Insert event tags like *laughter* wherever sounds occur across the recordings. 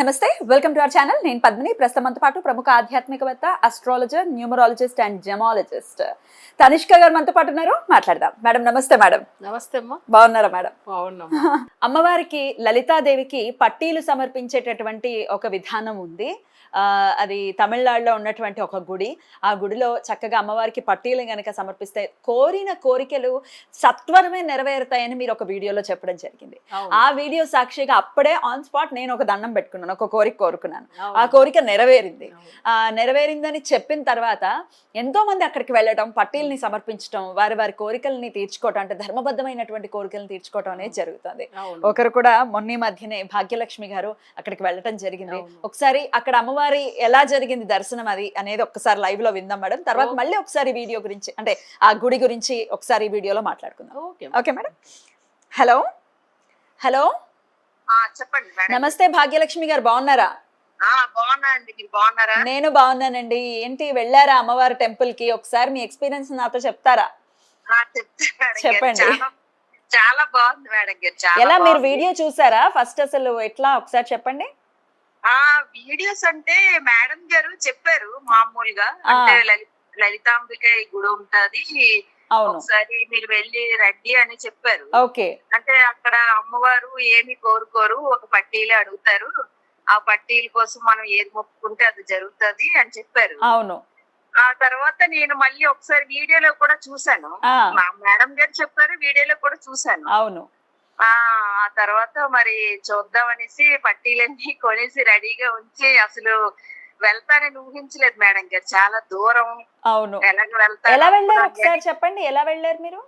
నమస్తే welcome to our channel. నేను పద్మిని. ప్రస్తుతంతో పాటు ప్రముఖ ఆధ్యాత్మికవేత్త astrologer numerologist and gemmologist Tanishka గారు మనతో పాటు ఉన్నారు. మాట్లాడదాం. మేడం నమస్తే మేడం. నమస్తే అమ్మా. బాగున్నారా మేడం? బాగున్నాం *laughs* అమ్మవారికి లలితాదేవికి పట్టీలు సమర్పించేటటువంటి ఒక విధానం ఉంది. అది తమిళనాడులో ఉన్నటువంటి ఒక గుడి. ఆ గుడిలో చక్కగా అమ్మవారికి పట్టీలు గనక సమర్పిస్తే కోరిన కోరికలు సత్వరమే నెరవేరుతాయని మీరు ఒక వీడియోలో చెప్పడం జరిగింది. ఆ వీడియో సాక్షిగా అప్పుడే ఆన్ స్పాట్ నేను ఒక దండం పెట్టుకున్నాను ఒక కోరిక కోరుకున్నాను. ఆ కోరిక నెరవేరింది. ఆ నెరవేరిందని చెప్పిన తర్వాత ఎంతో మంది అక్కడికి వెళ్ళడం పట్టీల్ని సమర్పించడం వారి వారి కోరికల్ని తీర్చుకోవటం అంటే ధర్మబద్ధమైనటువంటి కోరికలను తీర్చుకోవటం అనేది జరుగుతుంది. ఒకరు కూడా మొన్న మధ్యనే భాగ్యలక్ష్మి గారు అక్కడికి వెళ్ళటం జరిగింది. ఒకసారి అక్కడ అమ్మవారి ఎలా జరిగింది దర్శనం అది అనేది ఒకసారి లైవ్లో విందాం మేడం. తర్వాత. మళ్ళీ ఒకసారి వీడియో గురించి అంటే ఆ గుడి గురించి ఒకసారి వీడియోలో మాట్లాడుకుందాం. Okay okay madam. Hello. Hello. ఆ చెప్పండి మేడం. నమస్తే భాగ్యలక్ష్మి గారు బాగున్నారా? నేను బాగున్నానండి. ఏంటి వెళ్ళారా అమ్మవారి టెంపుల్కి? ఒకసారి మీ ఎక్స్పీరియన్స్ నాతో చెప్తారా. చెప్పండి. చాలా చాలా బాగుంది మేడం. గారు చాలా ఎలా మీరు. వీడియో చూసారా? ఫస్ట్ అసలు ఎట్లా? ఒకసారి చెప్పండి. ఆ వీడియోస్ అంటే మేడం గారు చెప్పారు మామూలుగా. అంటే లలి- లలితాంబిక గుడి ఉంటది. ఒకసారి మీరు వెళ్ళి రండి అని చెప్పారు. ఓకే. అంటే అక్కడ అమ్మవారు ఏమి కోరుకోరు. ఒక పట్టీలు అడుగుతారు. ఆ పట్టీల కోసం మనం ఏది మొక్కుకుంటే అది జరుగుతది అని చెప్పారు. అవును. ఆ తర్వాత నేను మళ్ళీ ఒకసారి వీడియోలో కూడా చూసాను మేడం గారు చెప్పారు వీడియోలో కూడా చూసాను అవును. ఆ తర్వాత మరి చూద్దాం అనేసి పట్టీలన్నీ *laughs* కొనేసి రెడీగా ఉంచి అసలు వెళ్తానని ఊహించలేదు మేడం గారు. చాలా దూరం. అవును. ఎలా వెళ్ళారు ఒకసారి చెప్పండి. ఎలా వెళ్ళారు మీరు?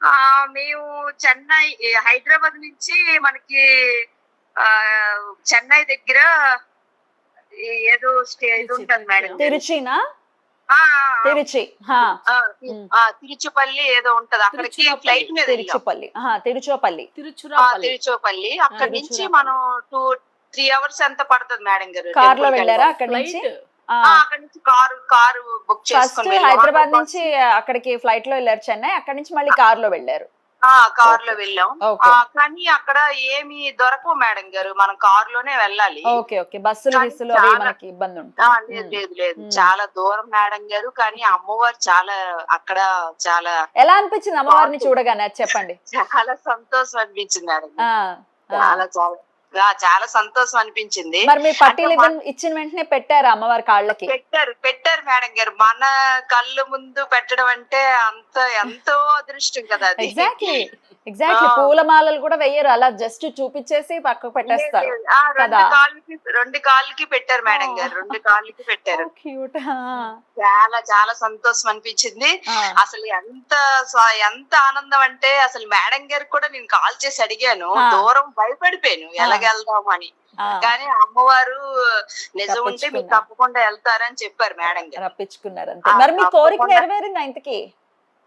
ఆ మేము చెన్నై హైదరాబాద్ నుంచి మనకి ఆ చెన్నై దగ్గర ఏదో స్టే ఉంటుంది మేడం. తిరుచినా? తిరుచి తిరుచుపల్లి ఏదో ఉంటది. అక్కడికి. ఫ్లైట్ మీద తిరుచుపల్లి తిరుచుపల్లి ఆ, తిరుచురాపల్లి. తిరుచుపల్లి. అక్కడ నుంచి. మనం టూ త్రీ అవర్స్ ఎంత పడుతుంది మేడం గారు కార్లో వెళ్ళారా? అక్కడి నుంచి? అక్కడ నుంచి కారు కారు బుక్ చేసుకొని. హైదరాబాద్ నుంచి అక్కడికి ఫ్లైట్లో వెళ్ళారు చెన్నై అక్కడి నుంచి మళ్ళీ కార్లో వెళ్ళారు. కార్లో. వెళ్ళాం. కానీ అక్కడ ఏమి దొరకవు మేడం గారు. మనం కార్లోనే వెళ్ళాలి. Okay okay. బస్సులు మనకి ఇబ్బంది ఉంటుంది. లేదు. లేదు. చాలా దూరం మేడం గారు. కానీ అమ్మవారు చాలా అక్కడ చాలా ఎలా అనిపించింది అమ్మవారిని చూడగానే? చెప్పండి. చాలా సంతోషం అనిపించింది మేడం. చాలా చాలా. చాలా సంతోషం అనిపించింది. మరి పట్టీలు మా- ఇవ్వని- ఇచ్చిన వెంటనే పెట్టారా అమ్మవారి కాళ్ళకి? పెట్టారు పెట్టారు మేడం గారు. మన కళ్ళు ముందు పెట్టడం అంటే అంత ఎంతో అదృష్టం కదా అది. Exactly exactly. పూలమాలలు కూడా వెయ్యరు. అలా జస్ట్ చూపించేసి పక్కకు పెట్టేస్తారు రెండు కదా. కాళ్ళకి రెండు కాళ్ళకి పెట్టారు మేడం. గారు. రెండు కాళ్ళకి పెట్టారు. *laughs* క్యూట్ చాలా చాలా సంతోషం అనిపించింది. అసలు ఎంత ఎంత ఆనందం అంటే అసలు మేడం గారు కూడా నేను కాల్ చేసి అడిగాను. దూరం భయపడిపోయాను. ఎలాగెళ్దాం అని కానీ అమ్మవారు నిజం ఉంటే మీరు. తప్పకుండా వెళ్తారని చెప్పారు మేడం గారు. రప్పించుకున్నారు అంతే. మరి మీ కోరిక. నెరవేరింది ఇంతకి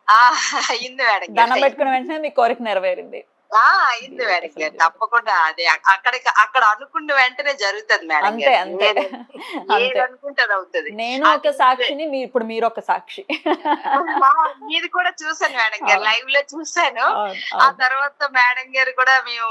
ఆ, అయింది మేడం దండం పెట్టుకున్న వెంటనే మీ కోరిక నెరవేరింది. అయింది మేడం గారు తప్పకుండా అదే. అక్కడికి అక్కడ అనుకున్న వెంటనే జరుగుతుంది మేడం అంతే. అంతే. ఏది- అంతే. ఏది అనుకుంటే అది అవుతుంది. నేను ఒక సాక్షిని మీ ఇప్పుడు మీరు ఒక సాక్షి. మీది కూడా చూసాను మేడం గారు. లైవ్లో చూసాను ఆ. తర్వాత మేడం గారు కూడా మేము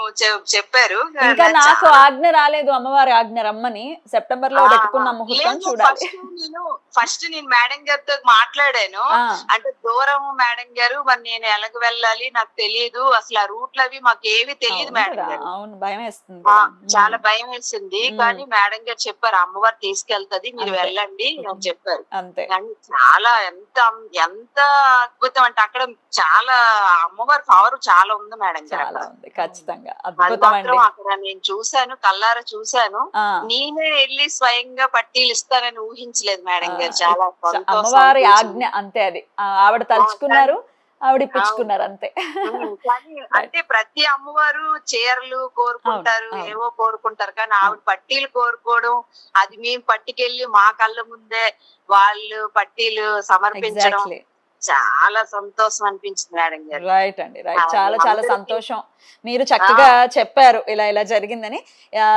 చెప్పారు. ఇంకా నాకు ఆజ్ఞ రాలేదు అమ్మవారి ఆజ్ఞ రమ్మని. సెప్టెంబర్లో పెట్టుకున్న ముహూర్తం చూడాలి. నేను ఫస్ట్ నేను మేడం గారితో మాట్లాడాను. అంటే దూరం మేడం గారు మరి నేను ఎలాగ వెళ్ళాలి నాకు తెలియదు అసలు ఆ రూట్లు అవి మాకు ఏవి తెలియదు మేడం గారు. అవును భయం వేస్తుంది ఆ, కదా. చాలా భయం వేసింది. కానీ మేడం గారు చెప్పారు అమ్మవారు తీసుకెళ్తది మీరు. వెళ్ళండి అని చెప్పారు. అంతే. కానీ చాలా ఎంత ఎంత అద్భుతం అంటే అక్కడ చాలా అమ్మవారి పవర్ చాలా ఉంది మేడం గారు చాలా. ఉంది ఖచ్చితంగా. అద్భుతం అక్కడ నేను చూశాను కల్లారా చూశాను. నేనే వెళ్ళి స్వయంగా పట్టీలు ఇస్తానని ఊహించలేదు మేడం గారు. చాలా అమ్మవారి. ఆజ్ఞ అంతే అది. ఆవిడ తలుచుకున్నారు ఆవిడ ఇప్పించుకున్నారు అంతే. *laughs* అంటే ప్రతి అమ్మవారు చీరలు కోరుకుంటారు. ఏవో కోరుకుంటారు. కానీ ఆవిడ పట్టీలు కోరుకోవడం అది మేము పట్టుకెళ్ళి మా కళ్ళ ముందే వాళ్ళు పట్టీలు సమర్పించడం చాలా సంతోషం అనిపించింది మేడం గారు రైట్ అండి రైట్ చాలా చాలా సంతోషం. మీరు చక్కగా చెప్పారు ఇలా ఇలా జరిగిందని.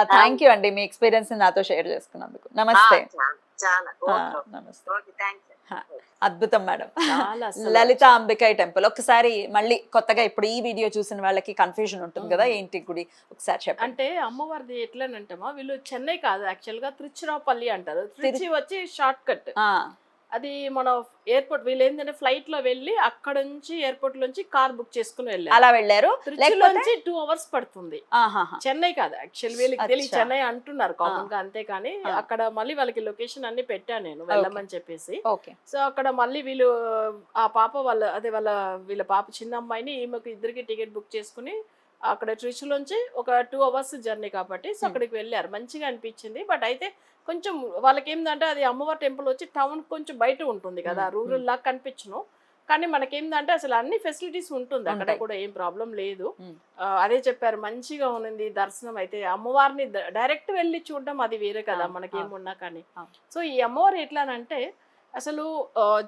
థ్యాంక్ యూ అండి మీ ఎక్స్పీరియన్స్ నాతో షేర్ చేసుకున్నందుకు. నమస్తే. చాలా అద్భుతం మేడం. చాలా *laughs* అసలు. లలిత అంబికాయ్ టెంపుల్. ఒకసారి మళ్ళీ కొత్తగా ఇప్పుడు ఈ వీడియో చూసిన వాళ్ళకి కన్ఫ్యూజన్ ఉంటుంది కదా ఏంటి గుడి? ఒకసారి చెప్పండి. అంటే అమ్మవారిది ఎట్లనంటామా వీళ్ళు చెన్నై కాదు యాక్చువల్గా తిరుచిరాపల్లి అంటారు. తిరుచి వచ్చి షార్ట్ కట్ ఆ, అది మన ఎయిర్పోర్ట్ వీళ్ళు ఏంటంటే ఫ్లైట్లో వెళ్ళి అక్కడ నుంచి ఎయిర్పోర్ట్ నుంచి కార్ బుక్ చేసుకుని వెళ్ళారు. అలా వెళ్ళారు. తిరుచిలోంచి టూ అవర్స్ పడుతుంది. చెన్నై కాదు యాక్చువల్ వీళ్ళకి అచ్చా. చెన్నై అంటున్నారు కామన్గా అంతే కానీ. అక్కడ మళ్ళీ వాళ్ళకి లొకేషన్ అన్ని పెట్టాను నేను వెళ్ళమని చెప్పేసి. సో అక్కడ మళ్ళీ వీళ్ళు ఆ పాప వాళ్ళ అదే వాళ్ళ వీళ్ళ పాప చిన్న అమ్మాయిని ఈమెకు ఇద్దరికి టికెట్ బుక్ చేసుకుని అక్కడ ట్రిచ్లోంచి ఒక టూ అవర్స్ జర్నీ కాబట్టి సో Hmm. అక్కడికి వెళ్ళారు మంచిగా అనిపించింది బట్ అయితే కొంచెం వాళ్ళకి ఏంటంటే అది అమ్మవారి టెంపుల్ వచ్చి టౌన్ కొంచెం బయట ఉంటుంది కదా Hmm. రూరల్ లాగా కనిపించను కానీ మనకేందంటే అసలు అన్ని ఫెసిలిటీస్ ఉంటుంది అక్కడ. కూడా ఏం ప్రాబ్లం లేదు Hmm. అదే చెప్పారు మంచిగా ఉంది దర్శనం అయితే అమ్మవారిని డైరెక్ట్ వెళ్ళి చూడడం అది వేరే కదా మనకేమున్నా కానీ. సో ఈ అమ్మవారు ఎట్లానంటే అసలు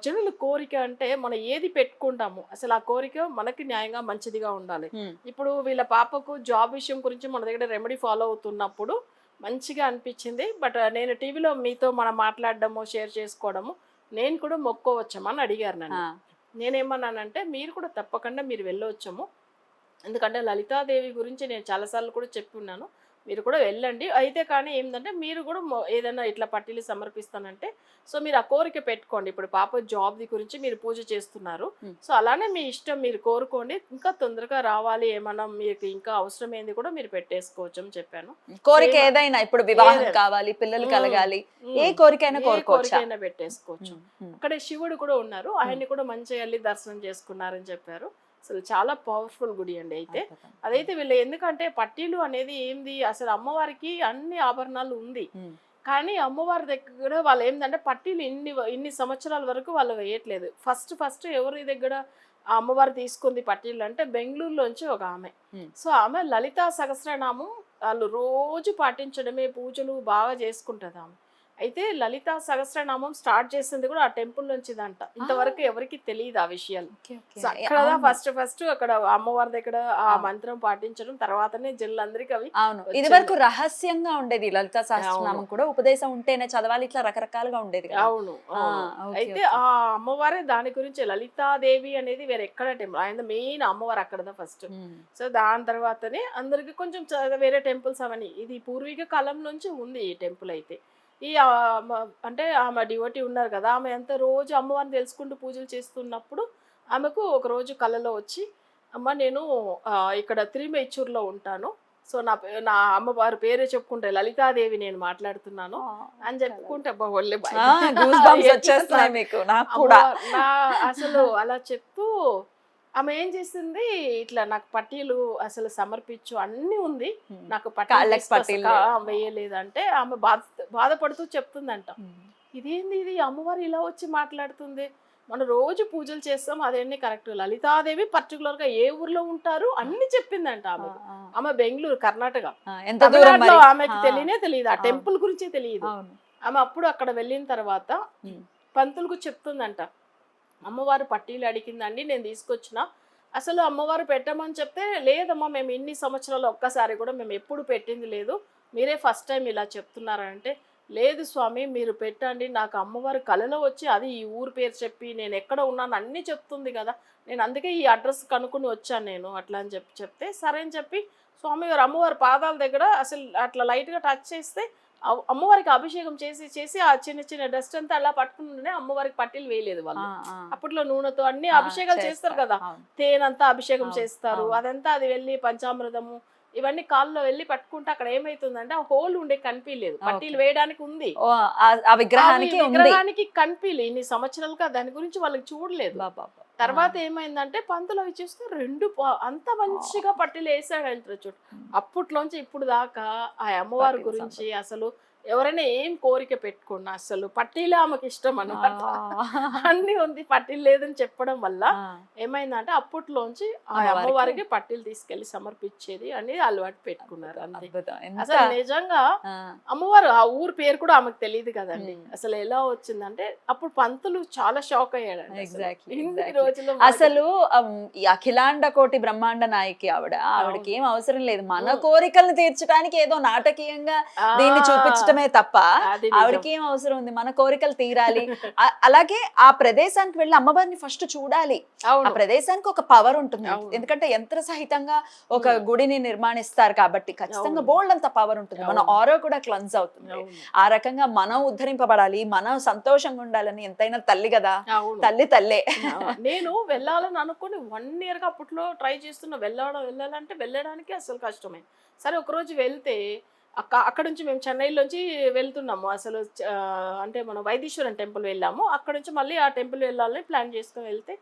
జనుల కోరిక అంటే మనం ఏది పెట్టుకుంటాము అసలు ఆ కోరిక మనకి న్యాయంగా మంచిదిగా ఉండాలి. ఇప్పుడు వీళ్ళ పాపకు జాబ్ విషయం గురించి మన దగ్గర రెమెడీ ఫాలో అవుతున్నప్పుడు మంచిగా అనిపించింది. బట్ నేను టీవీలో మీతో మనం మాట్లాడడము షేర్ చేసుకోవడము నేను కూడా మొక్కోవచ్చామని అడిగారు నన్ను. నేనేమన్నానంటే మీరు కూడా తప్పకుండా మీరు వెళ్ళవచ్చాము ఎందుకంటే లలితాదేవి గురించి నేను చాలాసార్లు కూడా చెప్పి ఉన్నాను. మీరు కూడా వెళ్ళండి అయితే కానీ ఏంటంటే మీరు కూడా ఏదైనా ఇట్లా పట్టీలు సమర్పిస్తానంటే సో మీరు ఆ కోరిక పెట్టుకోండి ఇప్పుడు పాప జాబ్ది గురించి మీరు పూజ చేస్తున్నారు. సో అలానే మీ ఇష్టం మీరు కోరుకోండి ఇంకా తొందరగా రావాలి ఏమన్నా మీకు ఇంకా అవసరమైంది కూడా మీరు పెట్టేసుకోవచ్చు అని చెప్పాను కోరిక. ఏదైనా ఇప్పుడు వివాహం. కావాలి పిల్లలు. కలగాలి ఏ. కోరికైనా కోరికైనా పెట్టేసుకోవచ్చు. అక్కడ శివుడు కూడా ఉన్నారు ఆయన్ని కూడా మంచిగా వెళ్ళి దర్శనం చేసుకున్నారని చెప్పారు అసలు చాలా పవర్ఫుల్ గుడి అండి అయితే. అదైతే వీళ్ళు ఎందుకంటే పట్టీలు అనేది ఏంది? అసలు అమ్మవారికి అన్ని ఆభరణాలు ఉంది. కానీ అమ్మవారి దగ్గర వాళ్ళు ఏంటంటే పట్టీలు ఇన్ని ఇన్ని సంవత్సరాల వరకు వాళ్ళు వేయట్లేదు. ఫస్ట్ ఫస్ట్ ఎవరి దగ్గర ఆ అమ్మవారు తీసుకుంది పట్టీలు అంటే బెంగళూరులోంచి ఒక ఆమె. సో ఆమె లలితా సహస్రనామం వాళ్ళు రోజు పాటించడమే పూజలు బాగా చేసుకుంటుంది ఆమె. అయితే లలితా సహస్రనామం స్టార్ట్ చేసింది కూడా ఆ టెంపుల్ నుంచి దంట ఇంతవరకు ఎవరికి తెలియదు ఆ విషయాలు. అక్కడ. ఫస్ట్ ఫస్ట్ అక్కడ అమ్మవారి దగ్గర ఆ. మంత్రం పాటించడం తర్వాతనే జనులందరికీ అవి అవును. ఇది. వరకు రహస్యంగా ఉండేది లలిత సహస్రనామం కూడా. ఉపదేశం ఉంటేనే చదవాలి ఇట్లా రకరకాలుగా ఉండేది. అవును అయితే. ఆ అమ్మవారే దాని గురించి లలితాదేవి అనేది వేరే ఎక్కడ టెంపుల్ ఆయన మెయిన్ అమ్మవారు అక్కడదా ఫస్ట్. సో దాని తర్వాతనే అందరికి కొంచెం వేరే టెంపుల్స్ అవన్నీ. ఇది పూర్వీక కాలం నుంచి ఉంది ఈ టెంపుల్ అయితే. ఈ అంటే ఆమె డివోటీ ఉన్నారు కదా ఆమె ఎంత రోజు అమ్మవారిని తెలుసుకుంటూ పూజలు చేస్తున్నప్పుడు ఆమెకు ఒక రోజు కళలో వచ్చి అమ్మ నేను ఇక్కడ తిరుమేచూర్లో ఉంటాను. సో నా నా అమ్మవారి పేరే చెప్పుకుంటే లలితాదేవి నేను మాట్లాడుతున్నాను. అని చెప్పుకుంటే *laughs* అసలు అలా చెప్తూ ఆమె ఏం చేసింది? ఇట్లా నాకు పట్టీలు అసలు సమర్పించు అన్ని ఉంది. నాకు పట్టీలు. ఆ, వేయలేదంటే ఆమె బాధ బాధపడుతూ చెప్తుందంట. ఇదేంది ఇది? అమ్మవారు ఇలా వచ్చి మాట్లాడుతుంది. మనం రోజు పూజలు చేస్తాం అదేంటి కరెక్ట్. లలితాదేవి పర్టికులర్గా ఏ ఊర్లో ఉంటారు? అన్ని చెప్పిందంట ఆమె. ఆమె బెంగళూరు కర్ణాటక. ఆమెకి తెలియనే తెలియదు. ఆ. టెంపుల్ గురించే తెలియదు. ఆమె అప్పుడు అక్కడ వెళ్ళిన తర్వాత. పంతులకు చెప్తుందంట. అమ్మవారు పట్టీలు అడిగిందండి నేను తీసుకొచ్చిన. అసలు అమ్మవారు పెట్టమని చెప్తే లేదమ్మా మేము ఇన్ని సంవత్సరాలు ఒక్కసారి కూడా మేము ఎప్పుడు పెట్టింది లేదు. మీరే ఫస్ట్ టైం ఇలా చెప్తున్నారంటే లేదు స్వామి మీరు పెట్టండి నాకు అమ్మవారు కలలో వచ్చి అది ఈ ఊరు పేరు చెప్పి నేను ఎక్కడ ఉన్నాను అన్నీ చెప్తుంది కదా. నేను అందుకే ఈ అడ్రస్ కనుక్కొని వచ్చాను నేను అట్లా అని చెప్పి చెప్తే సరే అని చెప్పి స్వామి గారు అమ్మవారి పాదాల దగ్గర అసలు అట్లా లైట్గా టచ్ చేస్తే అమ్మవారికి అభిషేకం చేసి చేసి ఆ చిన్న చిన్న డస్ట్ అంతా అలా పట్టుకుంటూనే అమ్మవారికి పట్టీలు వేయలేదు వాళ్ళు. అప్పట్లో నూనెతో అన్ని అభిషేకాలు చేస్తారు కదా. తేనంతా అభిషేకం చేస్తారు. అదంతా అది వెళ్ళి పంచామృతము ఇవన్నీ కాల్లో వెళ్ళి పట్టుకుంటే అక్కడ ఏమైతుందంటే ఆ హోల్ ఉండే కనిపించలేదు. పట్టీలు వేయడానికి ఉంది. విగ్రహానికి కనిపించలేదు. ఇన్ని సంవత్సరాలుగా దాని గురించి వాళ్ళకి చూడలేదు. తర్వాత ఏమైందంటే పంతులు అవి చూస్తే రెండు అంత మంచిగా పట్టీలు వేసాడు అంటారు చూడు. అప్పట్లోంచి ఇప్పుడు దాకా ఆ అమ్మవారి గురించి అసలు ఎవరైనా ఏం కోరిక పెట్టుకున్నా అసలు పట్టీలే ఆమెకి ఇష్టం అనమాట అన్ని ఉంది పట్టీలు లేదని చెప్పడం వల్ల ఏమైందంటే అప్పట్లోంచి ఆ అమ్మవారికి- పట్టీలు తీసుకెళ్ళి సమర్పించేది అనేది అలవాటు పెట్టుకున్నారు అసలు నిజంగా అమ్మవారు ఆ ఊరు పేరు కూడా ఆమెకు తెలియదు కదండి. అసలు ఎలా వచ్చిందంటే అప్పుడు పంతులు చాలా షాక్ అయ్యాడు అసలు. అఖిలాండ కోటి బ్రహ్మాండ నాయకి ఆవిడ. ఆవిడకి. ఏం అవసరం లేదు. మన. కోరికలను తీర్చడానికి ఏదో నాటకీయంగా దీన్ని చూపించడం ఇష్టమే తప్ప. ఆవిడకి ఏం అవసరం ఉంది మన కోరికలు తీరాలి *laughs* అలాగే ఆ ప్రదేశానికి వెళ్ళి అమ్మవారిని ఫస్ట్ చూడాలి ఆ ప్రదేశానికి ఒక పవర్ ఉంటుంది. ఎందుకంటే యంత్ర సహితంగా ఒక. గుడిని నిర్మాణిస్తారు కాబట్టి ఖచ్చితంగా. బోల్డ్ అంత పవర్ ఉంటుంది మన. ఆరో కూడా క్లన్స్ అవుతుంది. ఆ రకంగా మనం ఉద్ధరింపబడాలి మనం సంతోషంగా ఉండాలని ఎంతైనా తల్లి కదా తల్లి తల్లే నేను వెళ్ళాలని అనుకుని వన్ ఇయర్గా అప్పట్లో ట్రై చేస్తున్నా వెళ్ళడం వెళ్ళాలంటే వెళ్ళడానికి అసలు కష్టమే సరే ఒకరోజు వెళ్తే అక్క అక్కడ నుంచి మేము చెన్నైలోంచి వెళ్తున్నాము. అసలు అంటే మనం వైదీశ్వరం టెంపుల్ వెళ్ళాము. అక్కడ నుంచి మళ్ళీ ఆ టెంపుల్ వెళ్ళాలని ప్లాన్ చేసుకొని వెళ్తే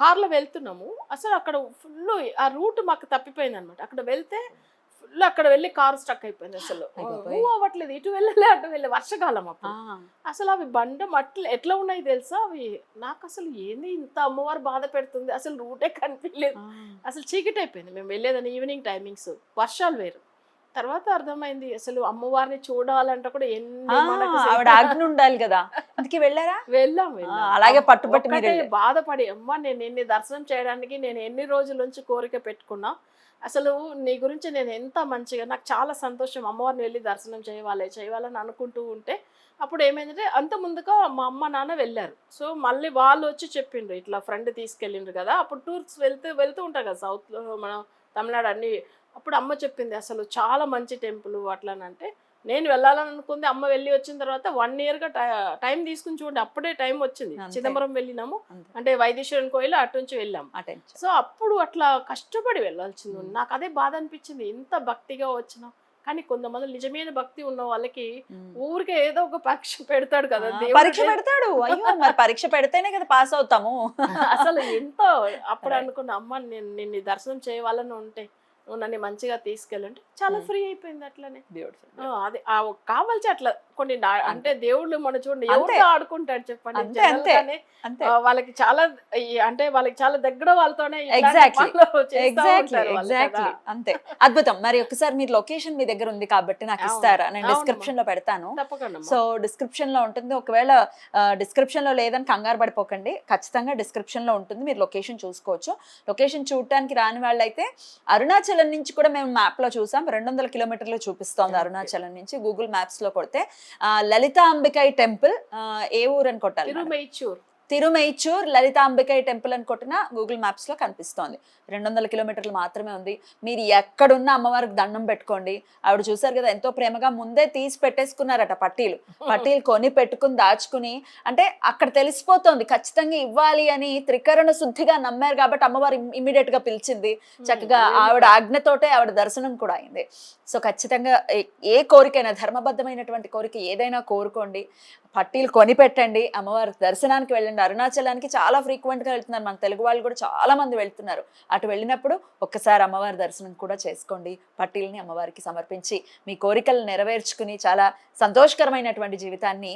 కార్లో వెళ్తున్నాము. అసలు అక్కడ ఫుల్ ఆ రూట్ మాకు తప్పిపోయింది అనమాట అక్కడ వెళ్తే ఫుల్ అక్కడ వెళ్ళి కారు స్టక్ అయిపోయింది అసలు. మూవ్ అవ్వట్లేదు ఇటు వెళ్ళలే అటు వెళ్ళే వర్షకాలం అప్పుడు. అసలు అవి బండ మట్లు ఎట్లా ఉన్నాయి తెలుసా? అవి నాకు అసలు ఏంది ఇంత అమ్మవారు బాధ పెడుతుంది? అసలు రూటే కనిపించలేదు అసలు చీకటి అయిపోయింది. మేము వెళ్ళేదని ఈవినింగ్ టైమింగ్స్. వర్షాలు వేరు. తర్వాత అర్థమైంది. అసలు అమ్మవారిని చూడాలంటే కూడా ఎన్ని మనకు ఆవిడ ఆజ్ఞ ఉండాలి కదా. అందుకే వెళ్ళారా? వెళ్ళాం వెళ్ళాం. అలాగే పట్టుబట్టి. బాధపడి అమ్మ నేను ఎన్ని దర్శనం చేయడానికి నేను ఎన్ని రోజుల నుంచి కోరిక పెట్టుకున్నా? అసలు నీ గురించి నేను ఎంత మంచిగా నాకు చాలా సంతోషం. అమ్మవారిని వెళ్ళి దర్శనం చేయవాలి చేయాలని అనుకుంటూ ఉంటే అప్పుడు ఏమైందంటే అంత ముందుగా మా అమ్మ నాన్న వెళ్ళారు. సో మళ్ళీ వాళ్ళు వచ్చి చెప్పిండ్రు. ఇట్లా ఫ్రెండ్ తీసుకెళ్ళిండ్రు కదా. అప్పుడు టూర్స్ వెళ్తూ వెళ్తూ ఉంటాం కదా సౌత్లో మన తమిళనాడు అన్ని అప్పుడు అమ్మ చెప్పింది అసలు చాలా మంచి టెంపుల్ అట్లానంటే. నేను వెళ్ళాలని అనుకుంది అమ్మ వెళ్ళి వచ్చిన తర్వాత వన్ ఇయర్గా టైం తీసుకుని చూడండి అప్పుడే టైం వచ్చింది. చిదంబరం వెళ్ళినాము. అంటే వైద్యేశ్వరం కోయిల అటు నుంచి వెళ్ళాము సో అప్పుడు అట్లా కష్టపడి వెళ్ళాల్సింది. నాకు అదే బాధ అనిపించింది ఇంత భక్తిగా వచ్చిన. కానీ కొంతమంది నిజమైన భక్తి ఉన్న వాళ్ళకి ఊరికే ఏదో ఒక పరీక్ష పెడతాడు కదా పరీక్ష పెడతాడు. అయ్యో మరి పరీక్ష పెడితేనే కదా పాస్ అవుతాము. అసలు ఎంతో *laughs* అప్పుడు. అనుకున్న అమ్మ నేను నిన్ను దర్శనం చేయవాలని ఉంటే నన్ను మంచిగా తీసుకెళ్ళంటే చాలా. ఫ్రీ అయిపోయింది అట్లనే అది కావాల్సి అట్లా కొన్ని నా- అంటే దేవుళ్ళు మన చూడండి అంతే. ఎవరితో ఆడుకుంటాడు చెప్పండి అంతే, వాళ్ళకి చాలా అంటే వాళ్ళకి చాలా దగ్గర వాళ్ళతోనే ఎగ్జాక్ట్లీ. అంతే. అద్భుతం. మరి ఒకసారి మీరు లొకేషన్ మీ దగ్గర ఉంది కాబట్టి నాకు. ఇస్తారా? నేను. డిస్క్రిప్షన్లో పెడతాను. సో డిస్క్రిప్షన్లో ఉంటుంది. ఒకవేళ డిస్క్రిప్షన్లో లేదని కంగారు పడిపోకండి. ఖచ్చితంగా డిస్క్రిప్షన్లో ఉంటుంది. మీరు లొకేషన్ చూసుకోవచ్చు. లొకేషన్ చూడటానికి రాని వాళ్ళైతే అరుణాచలం నుంచి కూడా మేము మ్యాప్లో చూసాం. రెండు వందల కిలోమీటర్లు చూపిస్తోంది. అరుణాచలం నుంచి. గూగుల్ మ్యాప్స్లో కొడితే లలిత అంబికాయ్ టెంపుల్ ఏ ఊరు అని కొట్టాలి మేడం? తిరుమైచూర్ తిరుమైచూర్ లలితాంబికాయ టెంపుల్ అని కొట్టిన గూగుల్ మ్యాప్స్లో కనిపిస్తోంది. రెండు వందల కిలోమీటర్లు మాత్రమే ఉంది. మీరు ఎక్కడున్న అమ్మవారికి దండం పెట్టుకోండి. ఆవిడ చూసారు కదా ఎంతో ప్రేమగా ముందే తీసి పెట్టేసుకున్నారట పట్టీలు. పట్టీలు కొని పెట్టుకుని దాచుకుని అంటే అక్కడ తెలిసిపోతోంది. ఖచ్చితంగా ఇవ్వాలి అని త్రికరణ శుద్ధిగా నమ్మారు కాబట్టి అమ్మవారు ఇమ్మీడియట్గా పిలిచింది. చక్కగా ఆవిడ ఆజ్ఞతోటే ఆవిడ దర్శనం కూడా అయింది. సో ఖచ్చితంగా ఏ కోరికైనా ధర్మబద్ధమైనటువంటి కోరిక ఏదైనా కోరుకోండి. పట్టీలు కొనిపెట్టండి అమ్మవారి దర్శనానికి వెళ్ళండి. అరుణాచలానికి చాలా ఫ్రీక్వెంట్గా గా వెళ్తున్నారు. మన తెలుగు వాళ్ళు కూడా చాలా మంది వెళ్తున్నారు. అటు వెళ్ళినప్పుడు ఒక్కసారి అమ్మవారి దర్శనం కూడా చేసుకోండి. పట్టీల్ని అమ్మవారికి సమర్పించి మీ కోరికలు నెరవేర్చుకుని చాలా సంతోషకరమైనటువంటి జీవితాన్ని